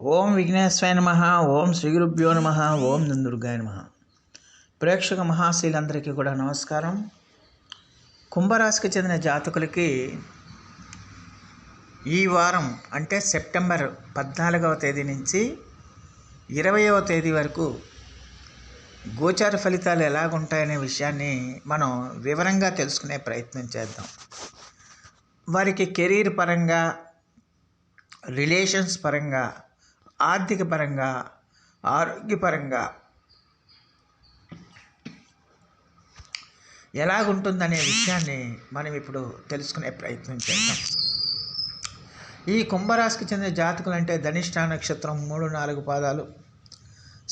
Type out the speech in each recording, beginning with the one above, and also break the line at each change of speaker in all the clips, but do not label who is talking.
ఓం విఘ్నేశ్వరాయ నమ ఓం శ్రీ గురుభ్యో నమ ఓం నందుర్గాయ నమ. ప్రేక్షక మహాశీలందరికీ కూడా నమస్కారం. కుంభరాశికి చెందిన జాతకులకి ఈ వారం అంటే సెప్టెంబర్ పద్నాలుగవ తేదీ నుంచి ఇరవయవ తేదీ వరకు గోచార ఫలితాలు ఎలాగుంటాయనే విషయాన్ని మనం వివరంగా తెలుసుకునే ప్రయత్నం చేద్దాం. వారికి కెరీర్ పరంగా రిలేషన్స్ పరంగా ఆర్థిక పరంగా ఆరోగ్యపరంగా ఎలాగుంటుందనే విషయాన్ని మనం ఇప్పుడు తెలుసుకునే ప్రయత్నం చేద్దాం. ఈ కుంభరాశికి చెందిన జాతకులు అంటే ధనిష్ట నక్షత్రం మూడు నాలుగు పాదాలు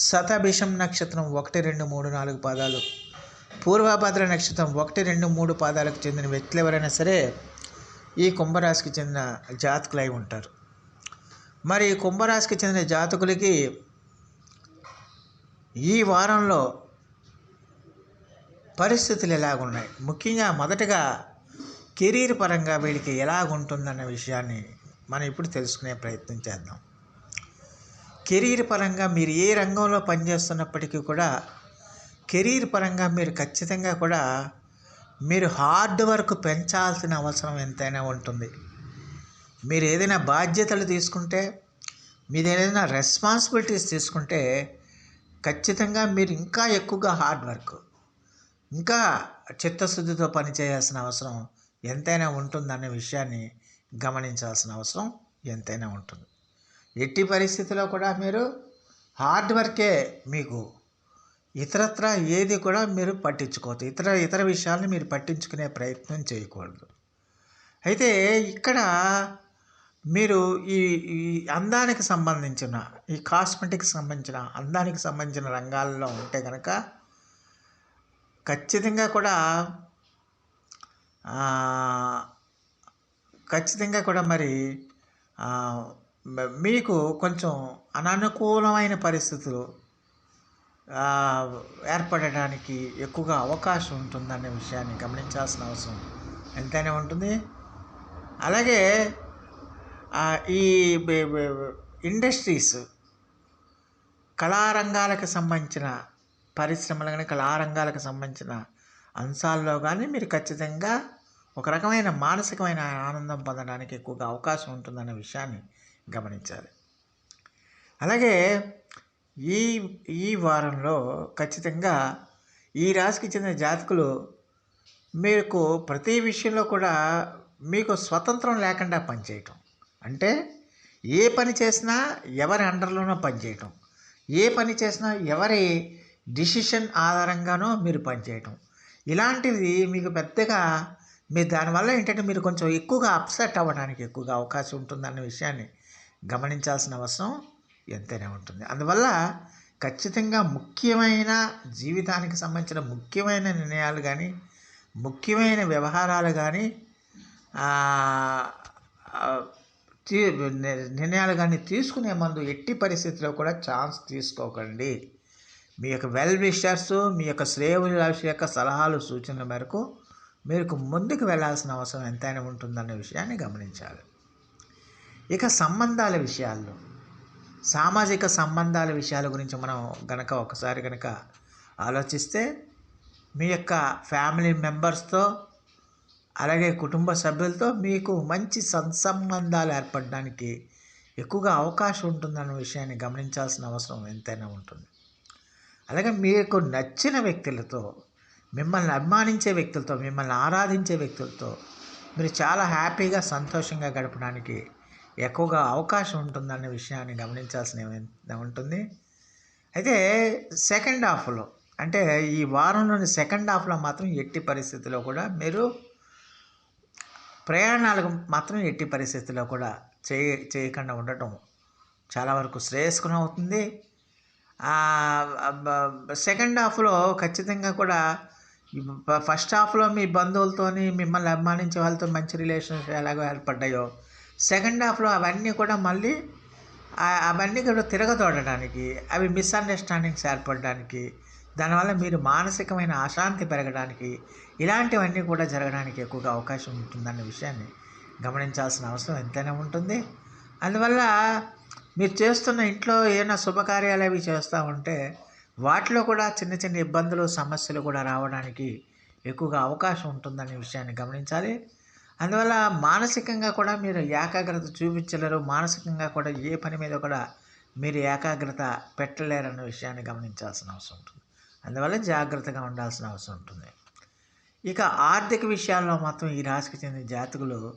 శతభిషం నక్షత్రం ఒకటి రెండు మూడు నాలుగు పాదాలు పూర్వభద్ర నక్షత్రం ఒకటి రెండు మూడు పాదాలకు చెందిన వ్యక్తులు ఎవరైనా సరే ఈ కుంభరాశికి చెందిన జాతకులై ఉంటారు. మరి కుంభరాశికి చెందిన జాతకులకి ఈ వారంలో పరిస్థితులు ఎలాగున్నాయి? ముఖ్యంగా మొదటగా కెరీర్ పరంగా వీళ్ళకి ఎలాగుంటుందన్న విషయాన్ని మనం ఇప్పుడు తెలుసుకునే ప్రయత్నం చేద్దాం. కెరీర్ పరంగా మీరు ఏ రంగంలో పనిచేస్తున్నప్పటికీ కూడా కెరీర్ పరంగా మీరు ఖచ్చితంగా కూడా మీరు హార్డ్ వర్క్ పెంచాల్సిన అవసరం ఎంతైనా ఉంటుంది. మీరు ఏదైనా బాధ్యతలు తీసుకుంటే మీరు ఏదైనా రెస్పాన్సిబిలిటీస్ తీసుకుంటే ఖచ్చితంగా మీరు ఇంకా ఎక్కువగా హార్డ్ వర్క్ ఇంకా చిత్తశుద్ధితో పనిచేయాల్సిన అవసరం ఎంతైనా ఉంటుందనే విషయాన్ని గమనించాల్సిన అవసరం ఎంతైనా ఉంటుంది. ఎట్టి పరిస్థితిలో కూడా మీరు హార్డ్ వర్కే మీకు ఇతరత్ర ఏది కూడా మీరు పట్టించుకోవద్దు. ఇతర ఇతర విషయాలను మీరు పట్టించుకునే ప్రయత్నం చేయకూడదు. అయితే ఇక్కడ మీరు ఈ ఈ అందానికి సంబంధించిన ఈ కాస్మెటిక్కి సంబంధించిన అందానికి సంబంధించిన రంగాల్లో ఉంటే కనుక ఖచ్చితంగా కూడా ఖచ్చితంగా కూడా మరి మీకు కొంచెం అననుకూలమైన పరిస్థితులు ఏర్పడడానికి ఎక్కువగా అవకాశం ఉంటుందనే విషయాన్ని గమనించాల్సిన అవసరం ఎంతైనా ఉంటుంది. అలాగే ఈ ఇండస్ట్రీస్ కళారంగాలకు సంబంధించిన పరిశ్రమలు కానీ కళారంగాలకు సంబంధించిన అంశాల్లో కానీ మీరు ఖచ్చితంగా ఒక రకమైన మానసికమైన ఆనందం పొందడానికి ఎక్కువగా అవకాశం ఉంటుందన్న విషయాన్ని గమనించాలి. అలాగే ఈ ఈ వారంలో ఖచ్చితంగా ఈ రాశికి చెందిన జాతకులు మీకు ప్రతి విషయంలో కూడా మీకు స్వతంత్రం లేకుండా పనిచేయటం. అంటే ఏ పని చేసినా ఎవరి అండర్లోనో పనిచేయటం ఏ పని చేసినా ఎవరి డిసిషన్ ఆధారంగానో మీరు పనిచేయటం ఇలాంటిది మీకు పెద్దగా మీరు దానివల్ల ఏంటంటే మీరు కొంచెం ఎక్కువగా అప్సెట్ అవ్వడానికి ఎక్కువగా అవకాశం ఉంటుందన్న విషయాన్ని గమనించాల్సిన అవసరం ఎంతైనా ఉంటుంది. అందువల్ల ఖచ్చితంగా ముఖ్యమైన జీవితానికి సంబంధించిన ముఖ్యమైన నిర్ణయాలు కానీ ముఖ్యమైన వ్యవహారాలు కానీ నిర్ణయాలు కానీ తీసుకునే ముందు ఎట్టి పరిస్థితిలో కూడా ఛాన్స్ తీసుకోకండి. మీ యొక్క వెల్ విషర్స్ మీ యొక్క శ్రేయభిలాషి యొక్క సలహాలు సూచనల మేరకు మీరు ముందుకు వెళ్ళాల్సిన అవసరం ఎంతైనా ఉంటుందనే విషయాన్ని గమనించాలి. ఇక సంబంధాల విషయాల్లో. సామాజిక సంబంధాల విషయాల గురించి మనం గనక ఒకసారి కనుక ఆలోచిస్తే మీ యొక్క ఫ్యామిలీ మెంబర్స్తో అలాగే కుటుంబ సభ్యులతో మీకు మంచి సత్సంబంధాలు ఏర్పడడానికి ఎక్కువగా అవకాశం ఉంటుందన్న విషయాన్ని గమనించాల్సిన అవసరం ఎంతైనా ఉంటుంది. అలాగే మీకు నచ్చిన వ్యక్తులతో మిమ్మల్ని అభిమానించే వ్యక్తులతో మిమ్మల్ని ఆరాధించే వ్యక్తులతో మీరు చాలా హ్యాపీగా సంతోషంగా గడపడానికి ఎక్కువగా అవకాశం ఉంటుందన్న విషయాన్ని గమనించాల్సిన ఉంటుంది. అయితే సెకండ్ హాఫ్లో అంటే ఈ వారంలోని సెకండ్ హాఫ్లో మాత్రం ఎట్టి పరిస్థితిలో కూడా మీరు ప్రయాణాలకు మాత్రం ఎట్టి పరిస్థితుల్లో కూడా చేయ చేయకుండా ఉండటం చాలా వరకు శ్రేయస్కరం అవుతుంది. సెకండ్ హాఫ్లో ఖచ్చితంగా కూడా ఫస్ట్ హాఫ్లో మీ బంధువులతోని మిమ్మల్ని అభిమానించే వాళ్ళతో మంచి రిలేషన్స్ ఎలాగో ఏర్పడ్డాయో సెకండ్ హాఫ్లో అవన్నీ కూడా మళ్ళీ అవన్నీ కూడా తిరగతోడడానికి అవి మిస్అండర్స్టాండింగ్స్ ఏర్పడడానికి దానివల్ల మీరు మానసికమైన అశాంతి పెరగడానికి ఇలాంటివన్నీ కూడా జరగడానికి ఎక్కువగా అవకాశం ఉంటుందన్న విషయాన్ని గమనించాల్సిన అవసరం ఎంతైనా ఉంటుంది. అందువల్ల మీరు చేస్తున్న ఇంట్లో ఏమైనా శుభకార్యాలు అవి చేస్తూ ఉంటే వాటిలో కూడా చిన్న చిన్న ఇబ్బందులు సమస్యలు కూడా రావడానికి ఎక్కువగా అవకాశం ఉంటుందనే విషయాన్ని గమనించాలి. అందువల్ల మానసికంగా కూడా మీరు ఏకాగ్రత చూపించలేరు. మానసికంగా కూడా ఏ పని మీద కూడా మీరు ఏకాగ్రత పెట్టలేరన్న విషయాన్ని గమనించాల్సిన అవసరం ఉంటుంది. అందువల్ల జాగ్రత్తగా ఉండాల్సిన అవసరం ఉంటుంది. ఇక ఆర్థిక విషయాల్లో మాత్రం ఈ రాశికి చెందిన జాతకులు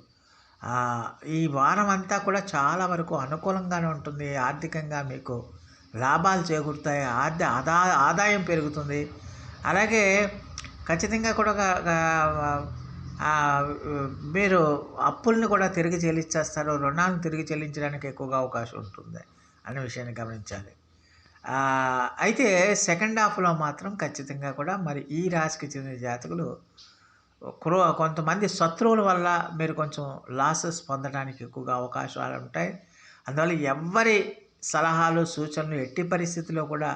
ఈ వారం అంతా కూడా చాలా వరకు అనుకూలంగానే ఉంటుంది. ఆర్థికంగా మీకు లాభాలు చేకూరుతాయి. ఆర్థిక ఆదా ఆదాయం పెరుగుతుంది. అలాగే ఖచ్చితంగా కూడా ఒక- మీరు అప్పుల్ని కూడా తిరిగి చెల్లించేస్తారు. రుణాలను తిరిగి చెల్లించడానికి ఎక్కువగా అవకాశం ఉంటుంది అనే విషయాన్ని గమనించాలి. అయితే సెకండ్ హాఫ్లో మాత్రం ఖచ్చితంగా కూడా మరి ఈ రాశికి చెందిన జాతకులు క్రో కొంతమంది శత్రువుల వల్ల మీరు కొంచెం లాసెస్ పొందడానికి ఎక్కువగా అవకాశాలు ఉంటాయి. అందువల్ల ఎవ్వరి సలహాలు సూచనలు ఎట్టి పరిస్థితిలో కూడా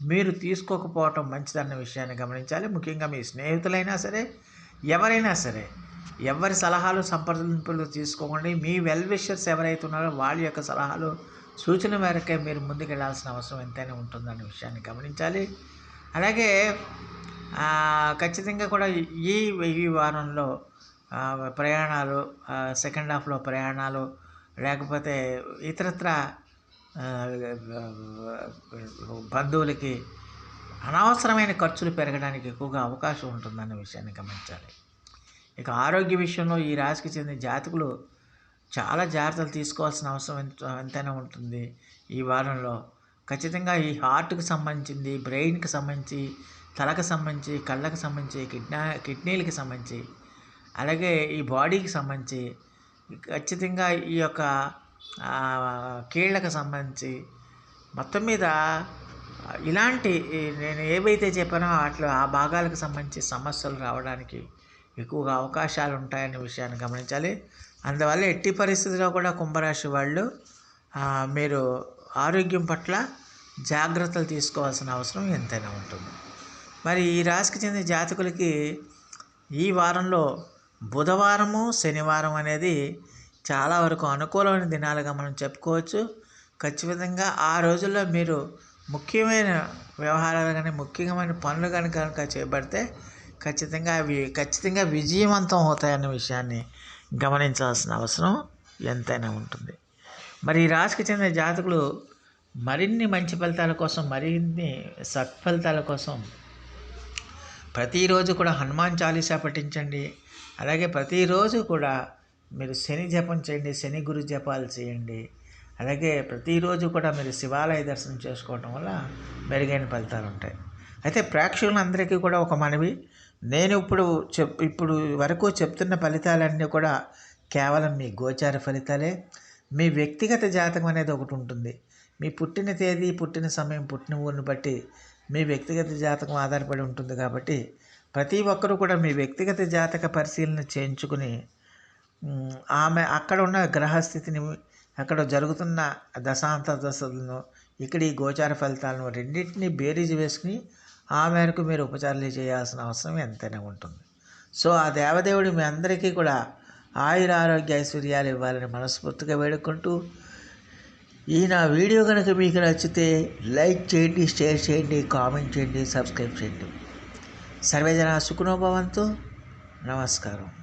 మీరు తీసుకోకపోవటం మంచిదన్న విషయాన్ని గమనించాలి. ముఖ్యంగా మీ స్నేహితులైనా సరే ఎవరైనా సరే ఎవరి సలహాలు సంప్రదింపులు తీసుకోకండి. మీ వెల్ విషర్స్ ఎవరైతే ఉన్నారో వాళ్ళ యొక్క సలహాలు సూచన మేరకే మీరు ముందుకెళ్ళాల్సిన అవసరం ఎంతైనా ఉంటుందనే విషయాన్ని గమనించాలి. అలాగే ఖచ్చితంగా కూడా ఈ ఈ వారంలో ప్రయాణాలు సెకండ్ హాఫ్లో ప్రయాణాలు లేకపోతే ఇతరత్ర బంధువులకి అనవసరమైన ఖర్చులు పెరగడానికి ఎక్కువగా అవకాశం ఉంటుందన్న విషయాన్ని గమనించాలి. ఇక ఆరోగ్య విషయంలో ఈ రాశికి చెందిన జాతకులు చాలా జాగ్రత్తలు తీసుకోవాల్సిన అవసరం ఎంత ఎంతైనా ఉంటుంది ఈ వారంలో. ఖచ్చితంగా ఈ హార్ట్కి సంబంధించింది బ్రెయిన్కి సంబంధించి తలకు సంబంధించి కళ్ళకు సంబంధించి కిడ్నా కిడ్నీలకి సంబంధించి అలాగే ఈ బాడీకి సంబంధించి ఖచ్చితంగా ఈ యొక్క కీళ్ళకు సంబంధించి మొత్తం మీద ఇలాంటి నేను ఏవైతే చెప్పానో వాటిలో ఆ భాగాలకు సంబంధించి సమస్యలు రావడానికి ఎక్కువగా అవకాశాలు ఉంటాయనే విషయాన్ని గమనించాలి. అందువల్ల ఎట్టి పరిస్థితిలో కూడా కుంభరాశి వాళ్ళు మీరు ఆరోగ్యం పట్ల జాగ్రత్తలు తీసుకోవాల్సిన అవసరం ఎంతైనా ఉంటుంది. మరి ఈ రాశికి చెందిన జాతకులకి ఈ వారంలో బుధవారము శనివారం అనేది చాలా వరకు అనుకూలమైన దినాలుగా మనం చెప్పుకోవచ్చు. ఖచ్చితంగా ఆ రోజుల్లో మీరు ముఖ్యమైన వ్యవహారాలు కానీ ముఖ్యమైన పనులు కానీ కనుక చేపడితే ఖచ్చితంగా అవి ఖచ్చితంగా విజయవంతం అవుతాయన్న విషయాన్ని గమనించాల్సిన అవసరం ఎంతైనా ఉంటుంది. మరి ఈ రాశికి చెందిన జాతకులు మరిన్ని మంచి ఫలితాల కోసం మరిన్ని సత్ఫలితాల కోసం ప్రతిరోజు కూడా హనుమాన్ చాలీసా పఠించండి. అలాగే ప్రతిరోజు కూడా మీరు శని జపం చేయండి శని గురు జపాలు చేయండి. అలాగే ప్రతిరోజు కూడా మీరు శివాలయ దర్శనం చేసుకోవటం వల్ల మెరుగైన ఫలితాలు ఉంటాయి. అయితే ప్రేక్షకులందరికీ కూడా ఒక మనవి. నేను ఇప్పుడు చెప్ ఇప్పుడు వరకు చెప్తున్న ఫలితాలన్నీ కూడా కేవలం మీ గోచార ఫలితాలే. మీ వ్యక్తిగత జాతకం అనేది ఒకటి ఉంటుంది. మీ పుట్టిన తేదీ పుట్టిన సమయం పుట్టిన ఊరిని బట్టి మీ వ్యక్తిగత జాతకం ఆధారపడి ఉంటుంది కాబట్టి ప్రతి ఒక్కరూ కూడా మీ వ్యక్తిగత జాతక పరిశీలన చేయించుకుని ఆమె అక్కడ ఉన్న గ్రహస్థితిని అక్కడ జరుగుతున్న దశాంత దశలను ఇక్కడ ఈ గోచార ఫలితాలను రెండింటినీ బేరీజు వేసుకుని ఆ మేరకు మీరు ఉపచారాలు చేయాల్సిన అవసరం ఎంతైనా ఉంటుంది. సో ఆ దేవదేవుడు మీ అందరికీ కూడా ఆయుర ఆరోగ్య ఐశ్వర్యాలు ఇవ్వాలని మనస్ఫూర్తిగా వేడుకుంటూ ఈ నా వీడియో కనుక మీకు నచ్చితే లైక్ చేయండి షేర్ చేయండి కామెంట్ చేయండి సబ్స్క్రైబ్ చేయండి. సర్వేజన సుఖనోభవంతో నమస్కారం.